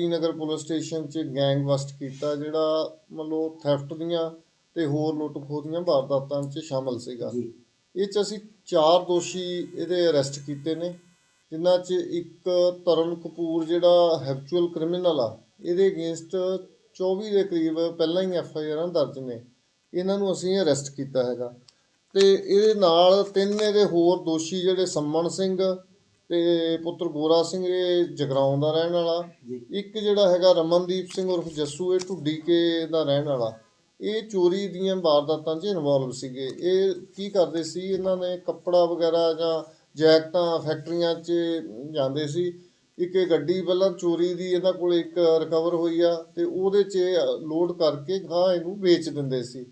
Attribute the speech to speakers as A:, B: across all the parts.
A: ਮੋਤੀ Nagar police station 'ਚ gang bust ਕੀਤਾ ਜਿਹੜਾ ਮਤਲਬ ਥੈਫਟ ਦੀਆਂ ਤੇ ਹੋਰ ਲੁੱਟ ਖੋਹ ਦੀਆਂ ਵਾਰਦਾਤਾਂ 'ਚ ਸ਼ਾਮਲ ਸੀਗਾ। ਇਹ 'ਚ ਅਸੀਂ ਚਾਰ ਦੋਸ਼ੀ ਇਹਦੇ ਅਰੈਸਟ ਕੀਤੇ ਨੇ ਜਿਨ੍ਹਾਂ 'ਚ ਇੱਕ ਤਰਨ ਕਪੂਰ ਜਿਹੜਾ ਹੈਬਚੁਅਲ ਕ੍ਰਿਮੀਨਲ ਆ ਇਹਦੇ ਅਗੇਂਸਟ 24 ਦੇ ਕਰੀਬ ਪਹਿਲਾਂ ਹੀ ਐਫ ਆਈ ਆਰਾਂ ਦਰਜ ਨੇ। ਇਹਨਾਂ ਨੂੰ ਅਸੀਂ ਅਰੈਸਟ ਕੀਤਾ ਹੈਗਾ। ਤੇ ਇਹਦੇ ਨਾਲ ਤਿੰਨ ਇਹਦੇ ਹੋਰ ਦੋਸ਼ੀ ਜਿਹੜੇ ਸੰਮਣ ਸਿੰਘ ਤੇ ਪੁੱਤਰ ਗੋਰਾ ਸਿੰਘ ਇਹ ਜਗਰਾਉਂ ਦਾ ਰਹਿਣ ਵਾਲਾ। ਇੱਕ ਜਿਹੜਾ ਹੈਗਾ ਰਮਨਦੀਪ ਸਿੰਘ ਉਰਫ ਜੱਸੂ ਇਹ ਢੁੱਡੀ ਕੇ ਦਾ ਰਹਿਣ ਵਾਲਾ। ਇਹ ਚੋਰੀ ਦੀਆਂ ਵਾਰਦਾਤਾਂ 'ਚ ਇਨਵੋਲਵ ਸੀਗੇ। ਇਹ ਕੀ ਕਰਦੇ ਸੀ? ਇਹਨਾਂ ਨੇ ਕੱਪੜਾ ਵਗੈਰਾ ਜਾਂ ਜੈਕਟਾਂ ਫੈਕਟਰੀਆਂ 'ਚ ਜਾਂਦੇ ਸੀ। ਇੱਕ ਇਹ ਗੱਡੀ ਪਹਿਲਾਂ ਚੋਰੀ ਦੀ ਇਹਨਾਂ ਕੋਲ ਇੱਕ ਰਿਕਵਰ ਹੋਈ ਆ ਤੇ ਉਹਦੇ 'ਚ ਲੋਡ ਕਰਕੇ ਗਾਂ ਇਹਨੂੰ ਵੇਚ ਦਿੰਦੇ ਸੀ।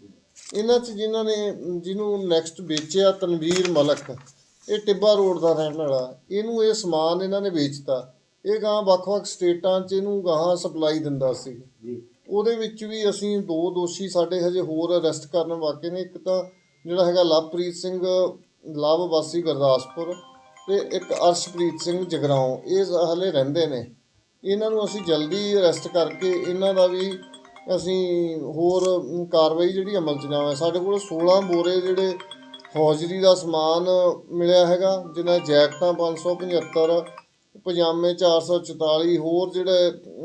A: ਇਹਨਾਂ 'ਚ ਜਿਨ੍ਹਾਂ ਨੇ ਜਿਹਨੂੰ ਨੈਕਸਟ ਵੇਚਿਆ ਤਨਵੀਰ ਮਲਕ। ਇਹ ਟਿੱਬਾ ਰੋਡ ਦਾ ਰਹਿਣ ਵਾਲਾ ਇਹਨੂੰ ਇਹ ਸਮਾਨ ਇਹਨਾਂ ਨੇ ਵੇਚਤਾ। ਇਹ ਗਾਂ ਵੱਖ-ਵੱਖ ਸਟੇਟਾਂ 'ਚ ਇਹਨੂੰ ਗਾਹਾਂ ਸਪਲਾਈ ਦਿੰਦਾ ਸੀ।
B: ਜੀ।
A: ਉਹਦੇ ਵਿੱਚ ਵੀ ਅਸੀਂ ਦੋ ਦੋਸ਼ੀ ਸਾਡੇ ਹਜੇ ਹੋਰ ਅਰੈਸਟ ਕਰਨ ਵਾਕੇ ਨੇ। ਇੱਕ ਤਾਂ ਜਿਹੜਾ ਹੈਗਾ ਲਵਪ੍ਰੀਤ ਸਿੰਘ ਲਵ ਵਾਸੀ ਗੁਰਦਾਸਪੁਰ ਤੇ ਇੱਕ ਅਰਸ਼ਪ੍ਰੀਤ ਸਿੰਘ ਜਗਰਾਉਂ। ਇਹ ਹਲੇ ਰਹਿੰਦੇ ਨੇ। ਇਹਨਾਂ ਨੂੰ ਅਸੀਂ ਜਲਦੀ ਅਰੈਸਟ ਕਰਕੇ ਇਹਨਾਂ ਦਾ ਵੀ ਅਸੀਂ ਹੋਰ ਕਾਰਵਾਈ ਜਿਹੜੀ ਅਮਲ ਚ ਲਿਆਵਾਂ ਸਾਡੇ ਕੋਲ 16 ਬੋਰੇ ਜਿਹੜੇ ਹੌਜਰੀ ਦਾ ਸਮਾਨ ਮਿਲਿਆ ਹੈਗਾ ਜਿਨ੍ਹਾਂ ਜੈਕਟਾਂ 575 ਪਜਾਮੇ 444 ਹੋਰ ਜਿਹੜੇ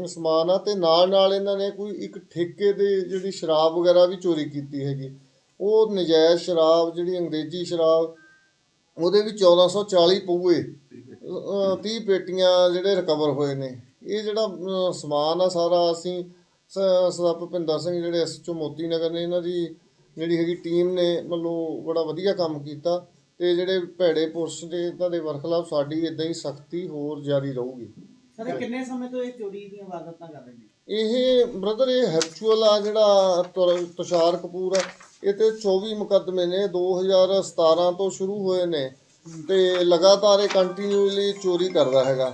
A: ਸਮਾਨ ਆ, ਤੇ ਨਾਲ ਨਾਲ ਇਹਨਾਂ ਨੇ ਕੋਈ ਇੱਕ ਠੇਕੇ ਦੇ ਜਿਹੜੀ ਸ਼ਰਾਬ ਵਗੈਰਾ ਵੀ ਚੋਰੀ ਕੀਤੀ ਹੈਗੀ। ਉਹ ਨਜਾਇਜ਼ ਸ਼ਰਾਬ, ਜਿਹੜੀ ਅੰਗਰੇਜ਼ੀ ਸ਼ਰਾਬ, ਉਹਦੇ ਵੀ 1440 ਪਊਏ। 30 ਪੇਟੀਆਂ ਜਿਹੜੇ ਰਿਕਵਰ ਹੋਏ ਨੇ। ਇਹ ਜਿਹੜਾ ਸਮਾਨ ਆ ਸਾਰਾ, ਅਸੀਂ ਸ- ਸਰਦਾਰ ਭੁਪਿੰਦਰ ਸਿੰਘ ਜਿਹੜੇ ਐਸਐਚਓ ਮੋਤੀ ਨਗਰ ਨੇ ਇਹਨਾਂ ਦੀ ਜਿਹੜੀ ਹੈਗੀ ਟੀਮ ਨੇ ਮਤਲਬ ਬੜਾ ਵਧੀਆ ਕੰਮ ਕੀਤਾ ਤੇ ਜਿਹੜੇ ਭੈੜੇ ਪੁਰਸ਼ ਦੇ ਇਹਨਾਂ ਦੇ ਵਰਖਲਾਫ ਸਾਡੀ ਇਦਾਂ ਹੀ ਸਖਤੀ ਹੋਰ ਜਾਰੀ ਰਹੂਗੀ।
C: ਸਰ ਇਹ ਕਿੰਨੇ ਸਮੇਂ ਤੋਂ ਇਹ ਚੋਰੀ ਦੀਆਂ ਵਾਰਦਾਤਾਂ ਕਰ ਰਹੇ ਨੇ?
A: ਇਹ ਬ੍ਰਦਰ ਇਹ ਹੈਪਚੁਅਲ ਆ ਜਿਹੜਾ ਤੁਸ਼ਾਰ ਕਪੂਰ ਆ ਇਹ ਤੇ 24 ਮੁਕੱਦਮੇ ਨੇ 2017 ਤੋਂ ਸ਼ੁਰੂ ਹੋਏ ਨੇ ਤੇ ਲਗਾਤਾਰ ਇਹ ਕੰਟੀਨਿਊਲੀ ਚੋਰੀ ਕਰਦਾ ਹੈਗਾ।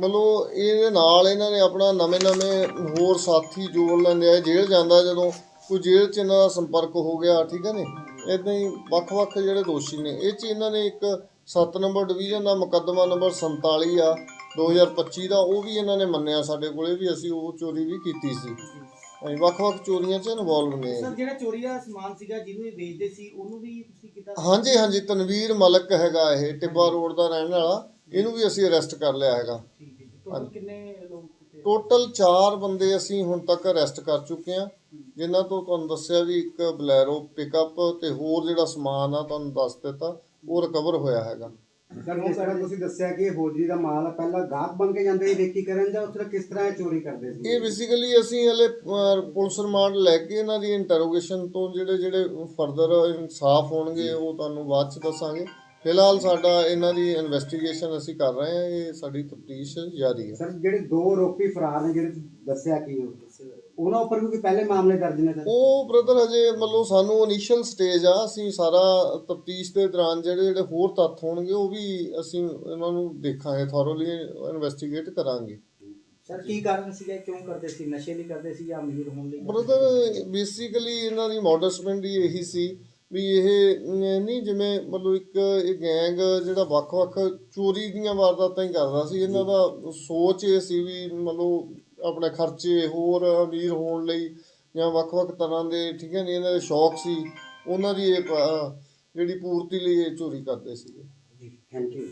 A: ਮਤਲਬ ਇਹਦੇ ਨਾਲ ਇਹਨਾਂ ਨੇ ਆਪਣਾ ਨਵੇਂ-ਨਵੇਂ ਹੋਰ ਸਾਥੀ ਜੋੜ ਲੈਂਦੇ ਆ ਜੇਲ੍ਹ ਜਾਂਦਾ ਜਦੋਂ ਕੋਈ ਜੇਲ੍ਹ 'ਚ ਇਹਨਾਂ ਦਾ ਸੰਪਰਕ ਹੋ ਗਿਆ ਠੀਕ ਹੈ ਨੇ? ਇਦਾਂ ਹੀ ਵੱਖ-ਵੱਖ ਜਿਹੜੇ ਦੋਸ਼ੀ ਨੇ ਇਹ 'ਚ ਇਹਨਾਂ ਨੇ ਇੱਕ 7 ਨੰਬਰ ਡਿਵੀਜ਼ਨ ਦਾ ਮੁਕੱਦਮਾ ਨੰਬਰ 47 ਆ 2025 ਦਾ ਉਹ ਵੀ ਇਹਨਾਂ ਨੇ ਮੰਨਿਆ ਸਾਡੇ ਕੋਲੇ ਵੀ ਅਸੀਂ ਉਹ ਚੋਰੀ ਵੀ ਕੀਤੀ ਸੀ। ਅਸੀਂ ਵੱਖ-ਵੱਖ ਚੋਰੀਆਂ 'ਚ ਇਨਵੋਲਵ ਨੇ
C: ਸਰ ਜਿਹੜਾ ਚੋਰੀ ਦਾ ਸਮਾਨ ਸੀਗਾ ਜਿਹਨੂੰ ਇਹ ਵੇਚਦੇ ਸੀ ਉਹਨੂੰ ਵੀ ਤੁਸੀਂ ਕੀਤਾ
A: ਹਾਂਜੀ ਹਾਂਜੀ ਤਨਵੀਰ ਮਲਕ ਹੈਗਾ ਇਹ ਟਿੱਬਾ ਰੋਡ ਦਾ ਰਹਿਣ ਵਾਲਾ ਇਹਨੂੰ ਵੀ ਅਸੀਂ ਅਰੈਸਟ ਕਰ ਲਿਆ ਹੈਗਾ।
C: ਠੀਕ ਹੈ ਜੀ ਕਿੰਨੇ
A: ਟੋਟਲ 4 ਬੰਦੇ ਅਸੀਂ ਹੁਣ ਤੱਕ ਅਰੈਸਟ ਕਰ ਚੁੱਕੇ ਹਾਂ। ਜਿਨ੍ਹਾਂ ਤੋਂ ਤੁਹਾਨੂੰ ਦੱਸਿਆ ਵੀ ਇੱਕ ਬਲੈਰੋ ਪਿਕਅਪ ਤੇ ਹੋਰ ਜਿਹੜਾ ਸਮਾਨ ਆ ਤੁਹਾਨੂੰ ਦੱਸ ਦਿੱਤਾ ਉਹ ਰਿਕਵਰ ਹੋਇਆ ਹੈਗਾ।
B: ਸਰ ਜਿਸ ਤਰ੍ਹਾਂ ਤੁਸੀਂ ਦੱਸਿਆ ਕਿ ਹੋਜਰੀ ਦਾ ਮਾਲ ਆ, ਪਹਿਲਾਂ ਗਾਹਕ ਬਣ ਕੇ ਜਾਂਦੇ ਸੀ ਰੇਕੀ ਕਰਨ ਜਾਂ ਉਸ ਤਰ੍ਹਾਂ ਕਿਸ ਤਰ੍ਹਾਂ ਇਹ ਚੋਰੀ ਕਰਦੇ ਸੀ?
A: ਇਹ ਬੇਸਿਕਲੀ ਅਸੀਂ ਹਲੇ ਪੁਲਿਸ ਰਿਮਾਂਡ ਲੈ ਕੇ ਇਹਨਾਂ ਦੀ ਇੰਟਰੋਗੇਸ਼ਨ ਤੋਂ ਜਿਹੜੇ ਜਿਹੜੇ ਫਰਦਰ ਇਨਸਾਫ ਹੋਣਗੇ ਉਹ ਤੁਹਾਨੂੰ ਬਾਅਦ ਚ ਦੱਸਾਂਗੇ। ਫਿਲਹਾਲ ਸਾਡਾ ਇਹਨਾਂ ਦੀ ਇਨਵੈਸਟੀਗੇਸ਼ਨ ਅਸੀਂ ਕਰ ਰਹੇ ਹਾਂ ਇਹ ਸਾਡੀ ਤਫਤੀਸ਼ ਜਾਰੀ ਹੈ।
B: ਸਰ ਜਿਹੜੇ ਦੋ ਰੋਪੀ ਫਰਾਰ ਨੇ ਜਿਹੜੇ ਤੁਸੀਂ ਦੱਸਿਆ ਕਿ ਉਹ- ਉਹਨਾਂ ਉੱਪਰ ਵੀ ਕੋਈ ਪਹਿਲੇ ਮਾਮਲੇ ਦਰਜ ਨੇ ਸਰ?
A: ਉਹ ਬ੍ਰਦਰ ਹਜੇ ਮਤਲਬ ਸਾਨੂੰ ਇਨੀਸ਼ੀਅਲ ਸਟੇਜ ਆ ਅਸੀਂ ਸਾਰਾ ਤਫਤੀਸ਼ ਦੇ ਦੌਰਾਨ ਜਿਹੜੇ ਜਿਹੜੇ ਹੋਰ ਤੱਥ ਹੋਣਗੇ ਉਹ ਵੀ ਅਸੀਂ ਇਹਨਾਂ ਨੂੰ ਦੇਖਾਂਗੇ ਥੋਰੋਲੀ ਇਨਵੈਸਟੀਗੇਟ ਕਰਾਂਗੇ।
C: ਸਰ ਕੀ ਕਾਰਨ ਸੀਗਾ ਕਿਉਂ ਕਰਦੇ ਸੀ? ਨਸ਼ੇ ਲਈ ਕਰਦੇ ਸੀ ਜਾਂ ਅਮੀਰ ਹੋਣ ਲਈ
A: ਬ੍ਰਦਰ ਬੇਸਿਕਲੀ ਇਹਨਾਂ ਦੀ ਮੋਡਸਮੈਂਟ ਹੀ ਇਹੀ ਸੀ। ਵੀ ਇਹ ਨਹੀਂ ਜਿਵੇਂ ਮਤਲਬ ਇੱਕ ਇਹ ਗੈਂਗ ਜਿਹੜਾ ਵੱਖ-ਵੱਖ ਚੋਰੀ ਦੀਆਂ ਵਾਰਦਾਤਾਂ ਹੀ ਕਰਦਾ ਸੀ, ਇਹਨਾਂ ਦਾ ਸੋਚ ਇਹ ਸੀ ਵੀ ਮਤਲਬ ਆਪਣੇ ਖਰਚੇ ਹੋਰ ਅਮੀਰ ਹੋਣ ਲਈ ਜਾਂ ਵੱਖ-ਵੱਖ ਤਰ੍ਹਾਂ ਦੇ, ਠੀਕ ਹੈ ਨਹੀਂ ਇਹਨਾਂ ਦੇ ਸ਼ੌਕ ਸੀ, ਉਹਨਾਂ ਦੀ ਇਹ ਜਿਹੜੀ ਪੂਰਤੀ ਲਈ ਇਹ ਚੋਰੀ ਕਰਦੇ ਸੀਗੇ।
B: ਜੀ ਥੈਂਕ ਯੂ